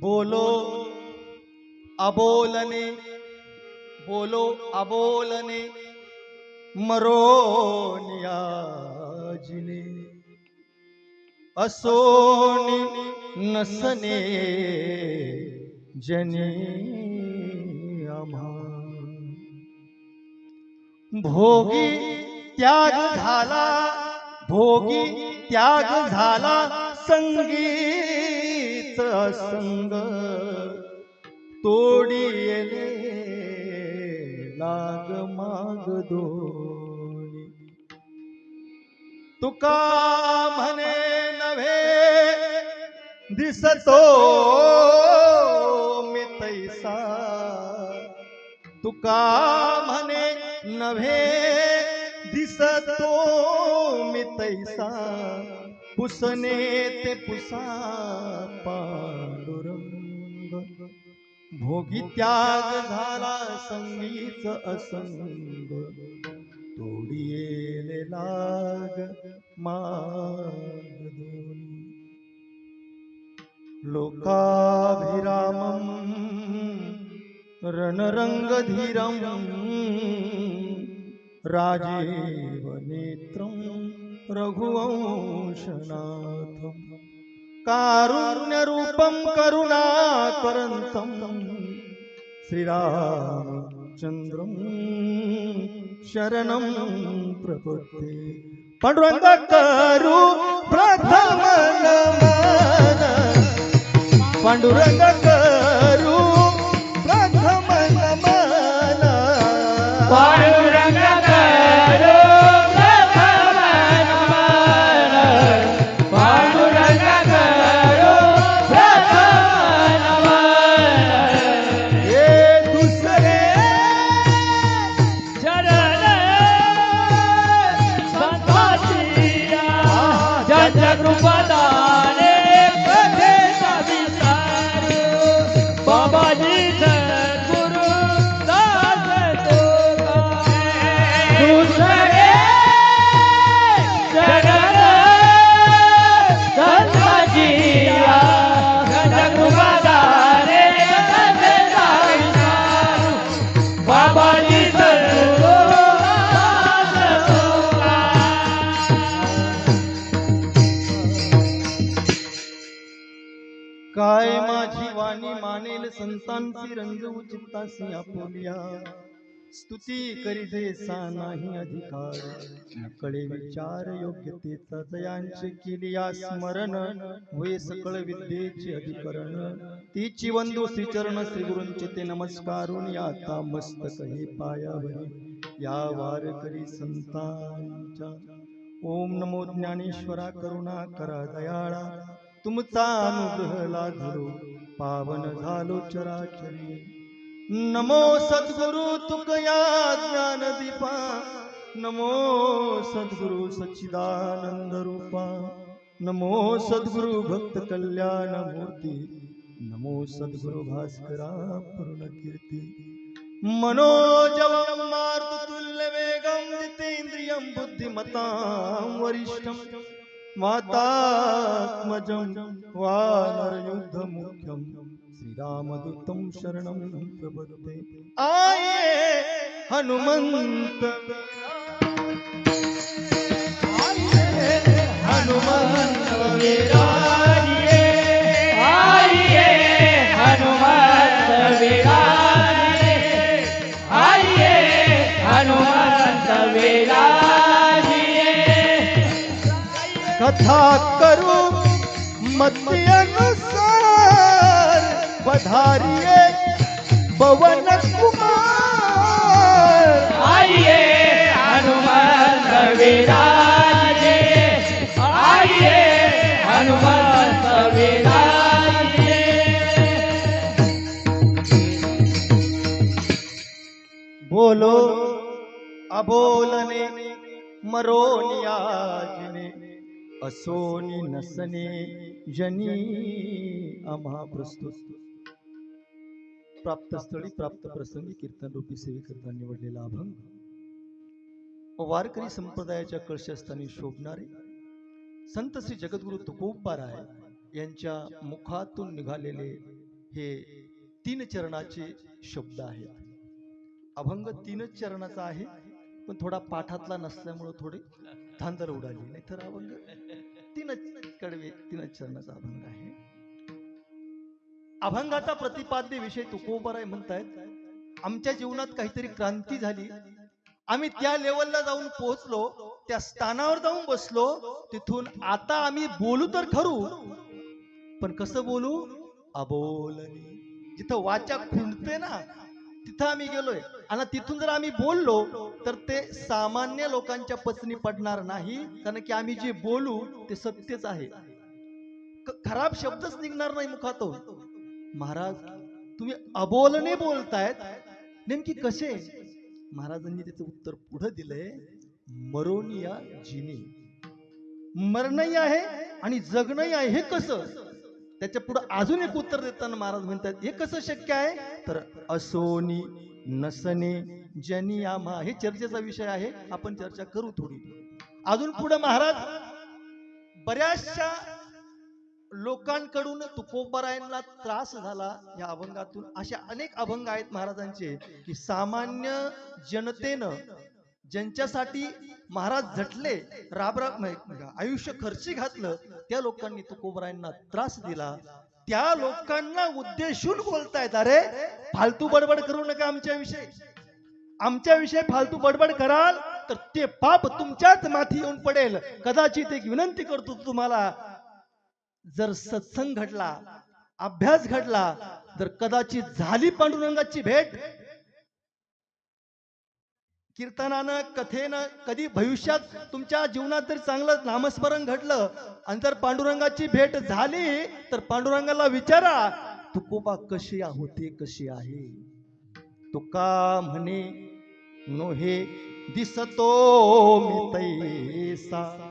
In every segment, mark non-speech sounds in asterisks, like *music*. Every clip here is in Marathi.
बोलो अबोलने बोलो अबोलने. मरोनियाजिने असोनी नसने जनी आम्हा। भोगी त्याग झाला भोगी त्याग झाला संगीत संग तोडी नाग लाग माग दोनी. तुका म्हणे नव्हे दिसतो मी तैसा. तुका म्हणे नव्हे दिसतो मी तैसा. पुसने ते पुसा पा भोगी त्याग झाला संगीच असंग. तोडी येले लाग माग दोनी लोकाभिरामम् रणरङ्गधीरम् राजीव नेत्रं रघुवंशनाथम् कारुण्यरूपं करुणाकरन्तं ശ്രീരാമചന്ദ്രം ശരണം പ്രഭുത്തി. പണ്ടുരംഗക്കാരൂ പ്രഥമ പാണ്ഡുരംഗക്കാർ वाणी मानेल संतांची रंजवू चित्तासी आपुलिया. स्तुती करीजे सा नाही अधिकार. नकळे विचार योग्यतेचा जयांचे केलिया स्मरण. होय सकळ विद्येचे अधिकरण. तीची वंदू श्रीचरण श्री गुरूंचे ते नमस्कारून आता मस्तक हे पायावरी या वार करी संतांच्या. ओम नमो ज्ञानेश्वरा करुणा करा दयाळा. तुमचा अनुग्रह लाधरो पावन झालो चराचरी. नमो सद्गुरु तुकया ज्ञान दीपा. नमो सद्गुरु सच्चिदानंद रूपा. नमो सद्गुरु भक्त कल्याण मूर्ती. नमो सद्गुरु भास्करा पूर्ण कीर्ती. मनोजवं मारुतुल्य वेगं जितेन्द्रियं बुद्धिमतां वरिष्ठं मातात्मजं वानरयुद्धमुख्यं श्रीरामदूतं शरणं प्रपद्ये आये हनुमन्त आये हनुमन्त कथा करू मती अनुसार पधारिये पवन कुमार। विराजिए आइए हनुमंत विराजिए बोलो अबोलने मरोनियाजने असोनी नसने जनी आम्हा प्रस्तुत. प्राप्त स्थळी प्राप्त प्रसंगी कीर्तन रूपी सेवेकरता निवडलेला अभंग. वारकरी संप्रदायाच्या कळशस्थानी शोभणारे संत श्री जगद्गुरु तुकोबाराय यांच्या मुखातून निघालेले हे तीन चरणाचे शब्द आहेत. अभंग तीनच चरणाचा आहे पण थोडा पाठातला नसल्यामुळं थोडे धांदर उडाली. नाही तर अभंग तीनच कडवे तीनच चरणाचा अभंग आहे. अभंगाचा प्रतिपाद्य विषय तुकोबराय म्हणतायत. आमच्या जीवनात काहीतरी क्रांती झाली. आम्ही त्या लेवलला जाऊन पोहोचलो. त्या स्थानावर जाऊन बसलो. तिथून आता आम्ही बोलू तर खरू. पण कसं बोलू? अबोलनी जिथं वाचा खुंडते ना तिथं आम्ही गेलोय. आणि तिथून जर आम्ही बोललो तर ते सामान्य लोकांच्या पचनी पडणार नाही. कारण की आम्ही जे बोलू ते सत्यच आहे. खराब शब्दच निघणार नाही मुखातून. महाराज तुम्ही अबोलने बोलतायत. नेमकी कसे? महाराजांनी त्याचं उत्तर पुढे दिलंय. मरोनिया जिने. मरणही आहे आणि जगणही आहे. हे कसं? त्याच्या पुढे अजून एक उत्तर देताना महाराज म्हणतात हे कसं शक्य आहे? तर असोनी नसने जनी आम्हा हे चर्चेचा विषय आहे. आपण चर्चा करू थोडी. अजून पुढे महाराज बऱ्याचशा लोकांकडून तुकोबरायांना त्रास झाला या अभंगातून. अशा अनेक अभंग आहेत महाराजांचे की सामान्य जनतेनं ज्यांच्यासाठी महाराज झटले राब राब आयुष्य खर्ची घातलं त्या लोकांनी तुकोबरायांना त्रास दिला. त्या लोकांना उद्देशून बोलतायत अरे फालतू बडबड करू नका आमच्याविषयी आमच्याविषयी फालतू बडबड कराल तर ते पाप तुमच्याच माथी येऊन पडेल. कदाचित एक विनंती करतो तुम्हाला जर सत्संग घडला अभ्यास घडला तर कदाचित झाली पांडुरंगाची भेट कीर्तनानं कथेनं कधी भविष्यात तुमच्या जीवनात जर चांगलं नामस्मरण घडलं आणि जर पांडुरंगाची भेट झाली तर पांडुरंगाला विचारा तुकोबा कशी होते कशी आहे? तुका म्हणे नोहे दिसतो मी तैसा.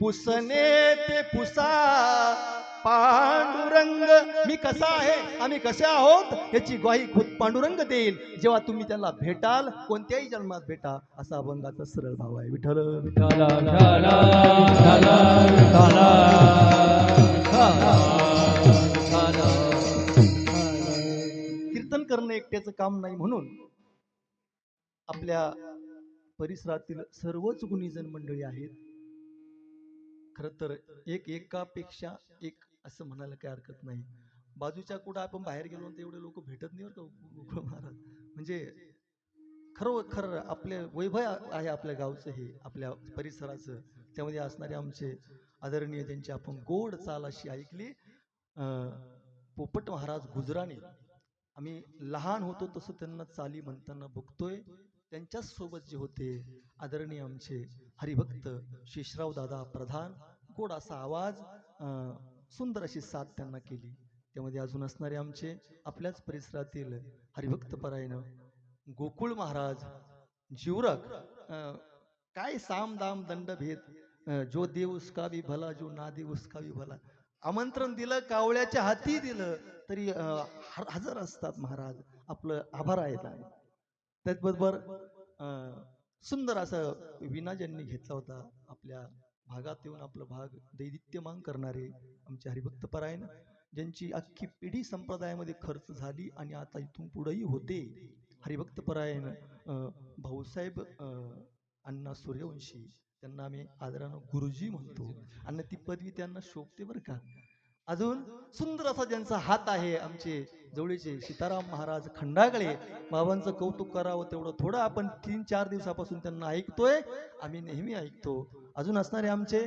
पुसने ते पुसा पांडुरंग. मी कसा आहे? आम्ही कसे आहोत? याची ग्वाही खुद पांडुरंग देईल. जेव्हा तुम्ही त्याला भेटाल कोणत्याही जन्मात भेटा असा अभंगाचा सरळ भाव आहे. विठल विठ्ठल कीर्तन करणं एकट्याचं काम नाही म्हणून आपल्या परिसरातील सर्वच गुणीजन मंडळी आहेत. खर तर एक एकापेक्षा एक असं म्हणायला काही हरकत नाही. बाजूच्या कुठं आपण बाहेर गेलो तर एवढे लोक भेटत नाही बरं का गोकुळ महाराज म्हणजे खरं खरं आपले वैभव आहे आपल्या गावचं हे आपल्या परिसराचं. त्यामध्ये असणारे आमचे आदरणीय त्यांची आपण गोड चाल अशी ऐकली पोपट महाराज गुजराणी. आम्ही लहान होतो तसं त्यांना चाली म्हणताना बघतोय. त्यांच्याच सोबत जे होते आदरणीय आमचे हरिभक्त शेषराव दादा प्रधान गोड असा आवाज सुंदर अशी साथ त्यांना केली. त्यामध्ये अजून असणारे आमचे आपल्याच परिसरातील हरिभक्त परायण गोकुळ महाराज जीवरक काय साम दाम दंड भेद जो देव उसका भी भला जो ना देव उसका भी भला. आमंत्रण दिलं कावळ्याच्या हाती दिलं तरी हजर असतात महाराज. आपलं आभार आहेत त्याचबरोबर अं, सुंदर असं विना ज्यांनी घेतला होता आपल्या भागात येऊन आपला भाग दैदित्यमान करणारे आमचे हरिभक्त परायण ज्यांची अख्खी पिढी संप्रदायामध्ये खर्च झाली आणि आता इथून पुढेही होते. हरिभक्त परायण अं, भाऊसाहेब अण्णा सूर्यवंशी त्यांना आम्ही आदरानं गुरुजी म्हणतो. आणि ती पदवी त्यांना शोभते बरं का? अजून सुंदर असा ज्यांचा हात आहे आमचे जवळचे सीताराम महाराज खंडागळे बाबांचं कौतुक करावं तेवढं थोडं आपण तीन चार दिवसापासून त्यांना ऐकतोय. आम्ही नेहमी ऐकतो. अजून असणारे आमचे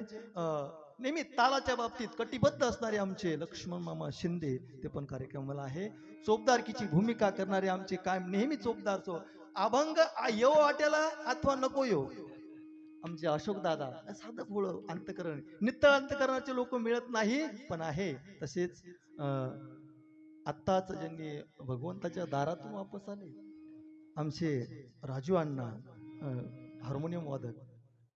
नेहमी तालाच्या बाबतीत कटिबद्ध असणारे आमचे लक्ष्मण मामा शिंदे ते पण कार्यक्रमाला आहे. चोपदारकीची भूमिका करणारे आमचे काय नेहमी चोपदार सो अभंग यो येऊ वाट्याला अथवा नको येऊ आमचे अशोक दादा साधं फुळं अंतकरण नित्तळ अंतकरणाचे लोक मिळत नाही पण आहे. तसेच आत्ताच ज्यांनी भगवंताच्या दारातून वापस आले आमचे राजू अण्णा हार्मोनियम वादक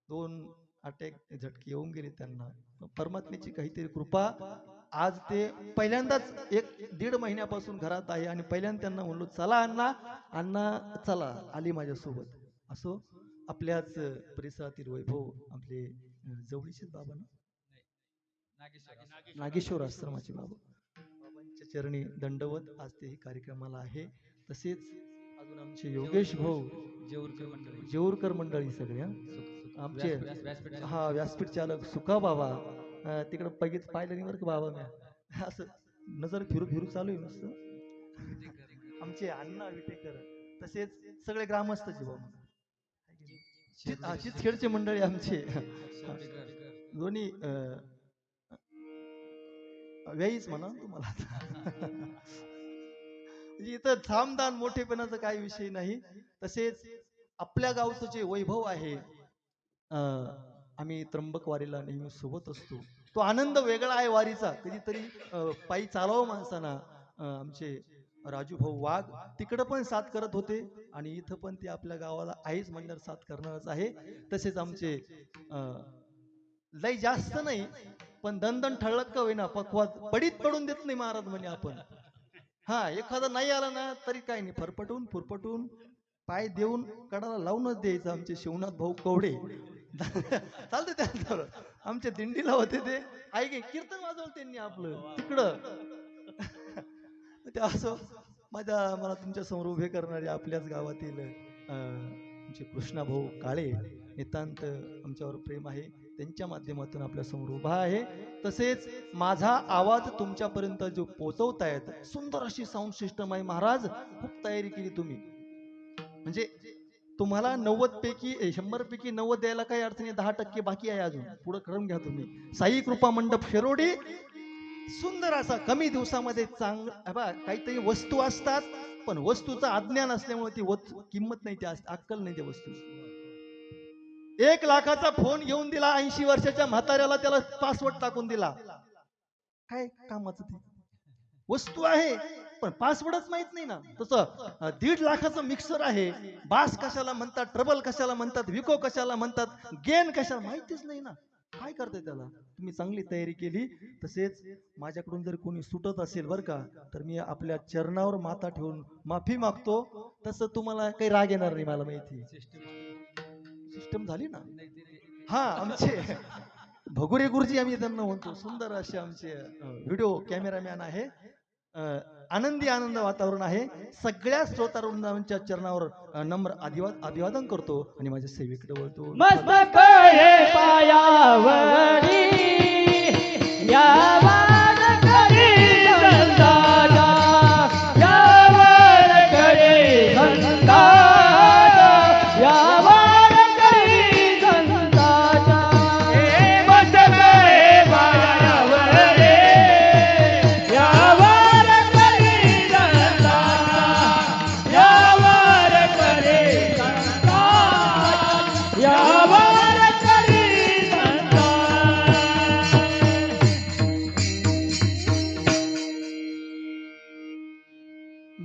दोन अटॅक झटके येऊन गेले त्यांना. परमात्म्याची काहीतरी कृपा आज ते पहिल्यांदाच एक दीड महिन्यापासून घरात आहे आणि पहिल्यांदा त्यांना म्हणलो चला अण्णा अण्णा चला आली माझ्यासोबत. असो आपल्याच परिसरातील वैभव आपले जवळचे बाबा ना? नागेश्वर आश्रमाचे बाबा. बाबांच्या चरणी दंडवत आज तेही कार्यक्रमाला आहे. तसेच अजून आमचे योगेश भाऊ जेऊरकर मंडळी. जेऊरकर मंडळी सगळ्या. आमचे हा व्यासपीठ चालक सुका बाबा. तिकडं पगीच पाहिलं नाही बरं का बाबा म्या. *laughs* असं नजर फिरू फिरू चालू आहे नुसतं आमचे अण्णा विटेकर. तसेच सगळे ग्रामस्थ जीवा चित हा, चितखेडचे मंडळी आमचे. *laughs* दोन्ही व्याईच म्हणा तुम्हाला. *laughs* म्हणजे इथं थांबदान मोठेपणाचा काही विषय नाही. तसेच आपल्या गावचं जे वैभव आहे आम्ही त्र्यंबक वारीला नेहमी सोबत असतो. तो आनंद वेगळा आहे वारीचा. कधीतरी पायी चालावं माणसाना आमचे राजू भाऊ वाघ तिकडं पण साथ करत होते आणि इथं पण ते आपल्या गावाला आईच म्हणणार साथ करणारच आहे. तसेच आमचे लय जास्त नाही पण दणदण ठळक का होईना पक्वात पडीत पडून देत नाही महाराज म्हणे आपण. हा एखादा नाही आला ना तरी काही नाही. फरफटून फुरफटून पाय देऊन कडाला लावूनच द्यायचं आमचे शिवनाथ भाऊ कवडे. चालते त्यांच्यावर आमच्या दिंडीला होते ते. ऐके कीर्तन वाजवलं त्यांनी आपलं. तिकडं. ते असं माझ्या मला तुमच्यासमोर उभे करणारे आपल्याच गावातील आमचे कृष्णा भाऊ काळे नितांत आमच्यावर प्रेम आहे. त्यांच्या माध्यमातून आपल्यासमोर उभा आहे. तसेच माझा आवाज तुमच्यापर्यंत जो पोचवतायत सुंदर अशी साऊंड सिस्टम आहे महाराज. खूप तयारी केली तुम्ही. म्हणजे तुम्हाला नव्वद पैकी शंभर पैकी नव्वद द्यायला काही अडचणी दहा टक्के बाकी आहे अजून. पुढे करून घ्या तुम्ही. साई कृपा मंडप शिरोडी सुंदर असा कमी दिवसामध्ये चांगला बा काहीतरी वस्तू असतात पण वस्तूचं अज्ञान असल्यामुळे ती किंमत नाही ती असते अक्कल नाही त्या वस्तू एक लाखाचा फोन घेऊन दिला ऐंशी वर्षाच्या म्हाताऱ्याला त्याला पासवर्ड टाकून दिला. काय कामाचं ते? वस्तू आहे पण पासवर्डच माहीत नाही ना. तसं दीड लाखाचं मिक्सर आहे. बास कशाला म्हणतात ट्रबल कशाला म्हणतात विको कशाला म्हणतात गेन कशाला माहितीच नाही ना. काय करते त्याला? तुम्ही चांगली तयारी केली. तसेच माझ्याकडून जर कोणी सुटत असेल बरं का तर मी आपल्या चरणावर माता ठेवून माफी मागतो. तसं तुम्हाला काही राग येणार नाही मला माहिती सिस्टम झाली ना? हा आमचे भगुरे गुरुजी आम्ही त्यांना म्हणतो सुंदर असे आमचे व्हिडिओ कॅमेरामॅन आहे. आनंदी आनंद वातावरण आहे. सगळ्या श्रोतावृंदांच्या चरणावर नम्र अभिवा- अभिवादन करतो आणि माझ्या सेवेकडे वळतो. मस्तक हे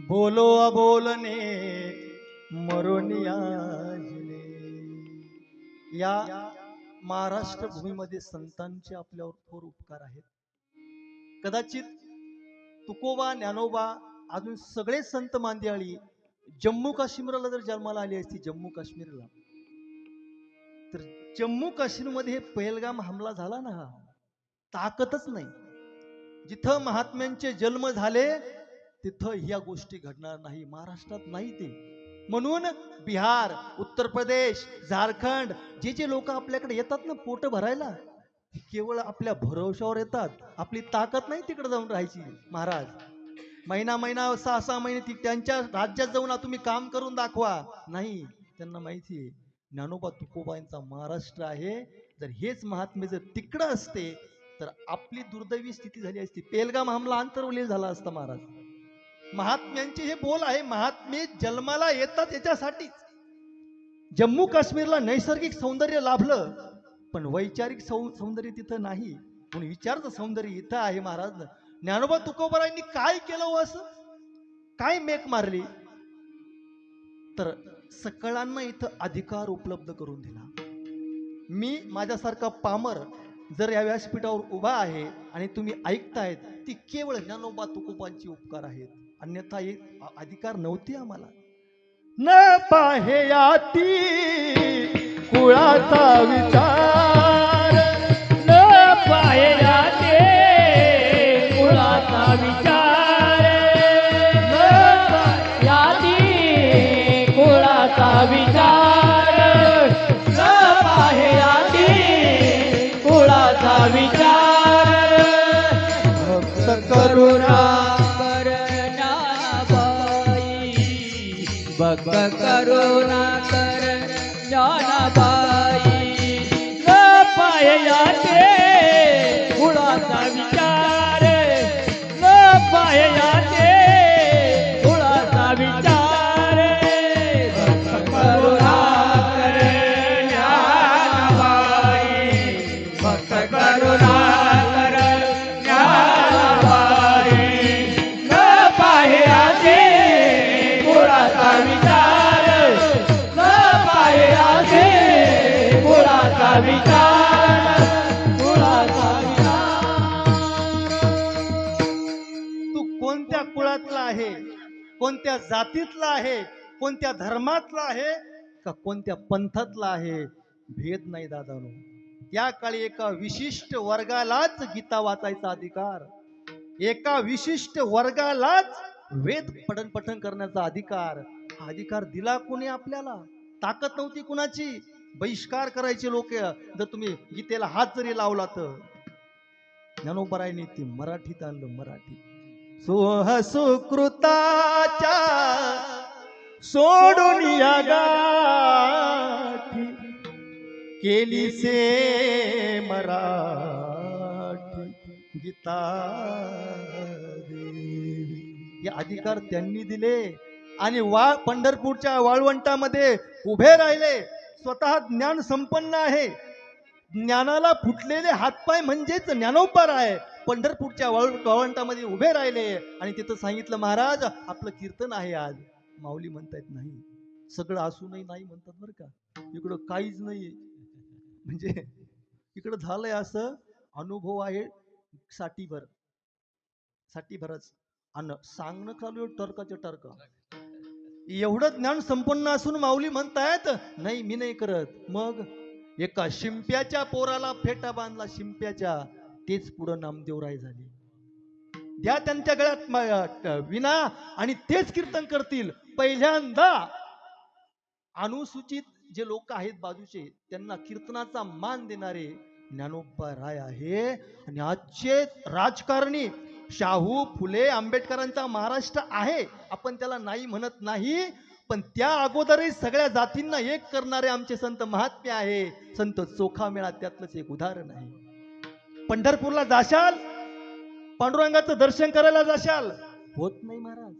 बोलो अबोलने मरोनियाजने या महाराष्ट्र भूमीमध्ये संतांचे आपल्यावर थोर उपकार आहेत. कदाचित तुकोबा ज्ञानोबा अजून सगळे संत मांदियाळी जम्मू काश्मीरला जर जन्माला आली असती जम्मू काश्मीरला तर जम्मू काश्मीरमध्ये हे पहिलगाम हमला झाला ना हा? ताकदच नाही. जिथं महात्म्यांचे जन्म झाले तिथं ह्या गोष्टी घडणार नाही. महाराष्ट्रात नाही ते. म्हणून बिहार उत्तर प्रदेश झारखंड जे जे लोक आपल्याकडे येतात ना पोट भरायला केवळ आपल्या भरोशावर येतात. आपली ताकद नाही तिकडे जाऊन राहायची महाराज. महिना महिना सहा सहा महिने ती त्यांच्या राज्यात जाऊन तुम्ही काम करून दाखवा. नाही त्यांना माहिती आहे ज्ञानोबा तुकोबांचा महाराष्ट्र आहे. जर हेच महात्मे जर तिकडं असते तर आपली दुर्दैवी स्थिती झाली असती. पेलगाम हमला आंतरवलील झाला असता महाराज. महात्म्यांचे हे बोल आहे महात्मे जन्माला येतात याच्यासाठीच. जम्मू काश्मीरला नैसर्गिक सौंदर्य लाभलं पण वैचारिक सौ सौंदर्य तिथं नाही. म्हणून विचारचं सौंदर्य इथं आहे महाराज. ज्ञानोबा तुकोबरायांनी काय केलं हो असं? काय मेक मारली? तर सकळांना इथं अधिकार उपलब्ध करून दिला. मी माझ्यासारखा पामर जर या व्यासपीठावर उभा आहे आणि तुम्ही ऐकतायत ती केवळ ज्ञानोबा तुकोबांची उपकार आहेत. अन्यथा एक अधिकार नव्हते आम्हाला. न पाहेयाती कुळाचा विचार. कोणत्या जातीतला आहे कोणत्या धर्मातला आहे का कोणत्या पंथातला आहे भेद नाही दादानो. त्या काळी एका विशिष्ट वर्गालाच गीता वाचायचा अधिकार. एका विशिष्ट वर्गालाच वेद पठण पठण करण्याचा अधिकार. हा अधिकार दिला कोणी आपल्याला? ताकद नव्हती कुणाची? बहिष्कार करायचे लोक जर तुम्ही गीतेला हात जरी लावला तर. ज्ञानोबरायने ते मराठीत आणलं मराठी सोह सुकृताच्या सोडून या गाठी केली से मराठी गीता देवी हे अधिकार त्यांनी दिले आणि वा पंढरपूरच्या वाळवंटामध्ये उभे राहिले. स्वतः ज्ञान संपन्न आहे. ज्ञानाला फुटलेले हातपाय म्हणजेच ज्ञानोपार आहे. पंढरपूरच्या वाळ- वाळवंटामध्ये उभे राहिले आणि तिथं सांगितलं महाराज आपलं कीर्तन आहे आज. माऊली म्हणतायत नाही सगळं असूनही नाही म्हणतात बरं का. इकडं काहीच नाही. म्हणजे इकडं झालंय असं अनुभव आहे साठीभर. साठीभरच. अन सांगणं चालू टर्काचे टर्क एवढं ज्ञान संपन्न असून माऊली म्हणतायत नाही मी नाही करत. मग एका शिंप्याच्या पोराला फेटा बांधला शिंप्याच्या. तेच पुढं नामदेवराय झाले. द्या त्यांच्या गळ्यात विना आणि तेच कीर्तन करतील. पहिल्यांदा अनुसूचित जे लोक आहेत बाजूचे त्यांना कीर्तनाचा मान देणारे ज्ञानोबा राय आहे. आणि आजचे राजकारणी शाहू फुले आंबेडकरांचा महाराष्ट्र आहे. आपण त्याला नाही म्हणत नाही पण त्या अगोदरही सगळ्या जातींना एक करणारे आमचे संत महात्मे आहे. संत चोखा मेळा त्यातलंच एक उदाहरण आहे. पंढरपूरला जाशाल पांडुरंगाचं दर्शन करायला जाशाल. होत नाही महाराज.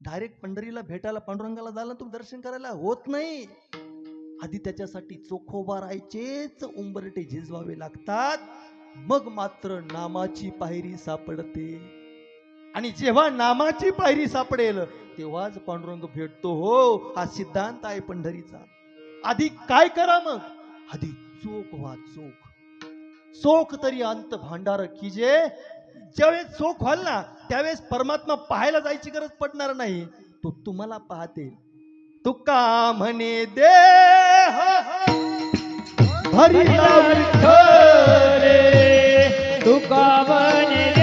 डायरेक्ट पंढरीला भेटायला पांडुरंगाला झालं तुम्ही दर्शन करायला होत नाही. आधी त्याच्यासाठी चोखोबा राहायचेच उंबरटे झिजवावे लागतात. मग मात्र नामाची पायरी सापडते. आणि जेव्हा नामाची पायरी सापडेल तेव्हाच पांडुरंग भेटतो. हो हा सिद्धांत आहे पंढरीचा. आधी काय करा मग? आधी चोख व्हा चोख. चोख तरी अंत भांडार कीजे ज्यावेळेस चोख व्हाल ना त्यावेळेस परमात्मा पाहायला जायची गरज पडणार नाही. तो तुम्हाला पाहते. तुका म्हणे दे भरिला रे तुका म्हणे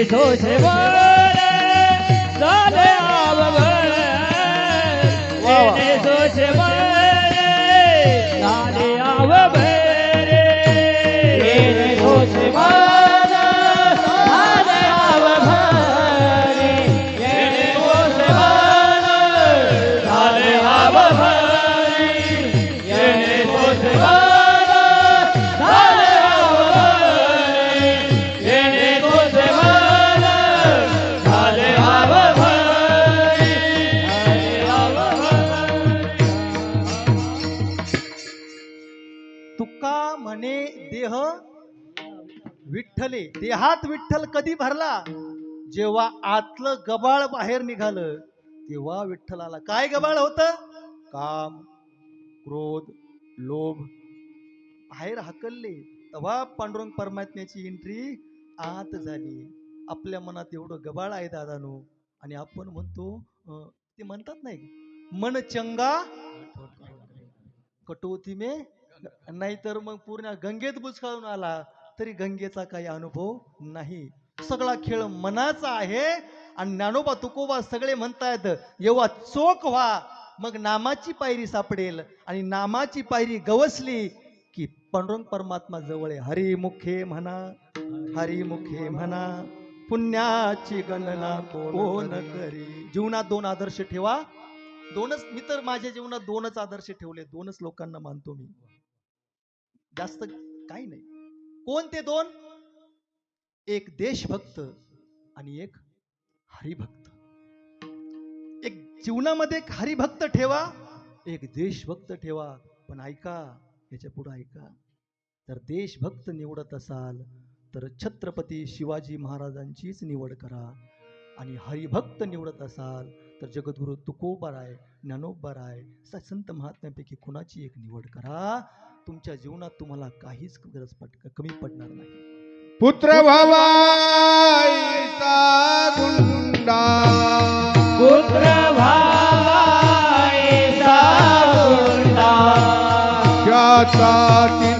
eso se va. तुका म्हणे देह? विठ्ठले देहात विठ्ठल कधी भरला? जेव्हा आतलं गबाळ बाहेर निघालं तेव्हा विठ्ठलाला काय गबाळ होत? काम क्रोध लोभ. बाहेर हकलले. तेव्हा पांडुरंग परमात्म्याची एंट्री आत झाली. आपल्या मनात एवढं गबाळ आहे दादानो. आणि आपण म्हणतो ते म्हणतात नाही मन चंगा कटोती मे नाहीतर मग पूर्ण गंगेत बुचकाळून आला तरी गंगेचा काही अनुभव नाही. सगळा खेळ मनाचा आहे. आणि ज्ञानोबा तुकोबा सगळे म्हणतायत एव्हा चोख व्हा. मग नामाची पायरी सापडेल आणि नामाची पायरी गवसली की पांडुरंग परमात्मा जवळ आहे. हरिमुखे म्हणा हरिमुखे म्हणा पुण्याची गणना कोण करी? जीवनात दोन आदर्श ठेवा. दोनच मी तर माझ्या जीवनात दोनच आदर्श ठेवले. दोनच लोकांना मानतो मी. जास्त काही नाही. कोण ते दोन? एक देशभक्त आणि एक हरिभक्त. एक जीवनामध्ये एक हरिभक्त ठेवा एक देशभक्त ठेवा. पण ऐका याच्यापुढे ऐका. तर देशभक्त निवडत असाल तर छत्रपती शिवाजी महाराजांचीच निवड करा. आणि हरिभक्त निवडत असाल तर जगद्गुरु तुकोबाराय ज्ञानोबा राय संत महात्म्यापैकी कुणाची एक निवड करा? तुमच्या जीवनात तुम्हाला काहीच गरज पट कमी पडणार नाही. पुत्र गुंडा पुत्र गुंडा त्याचा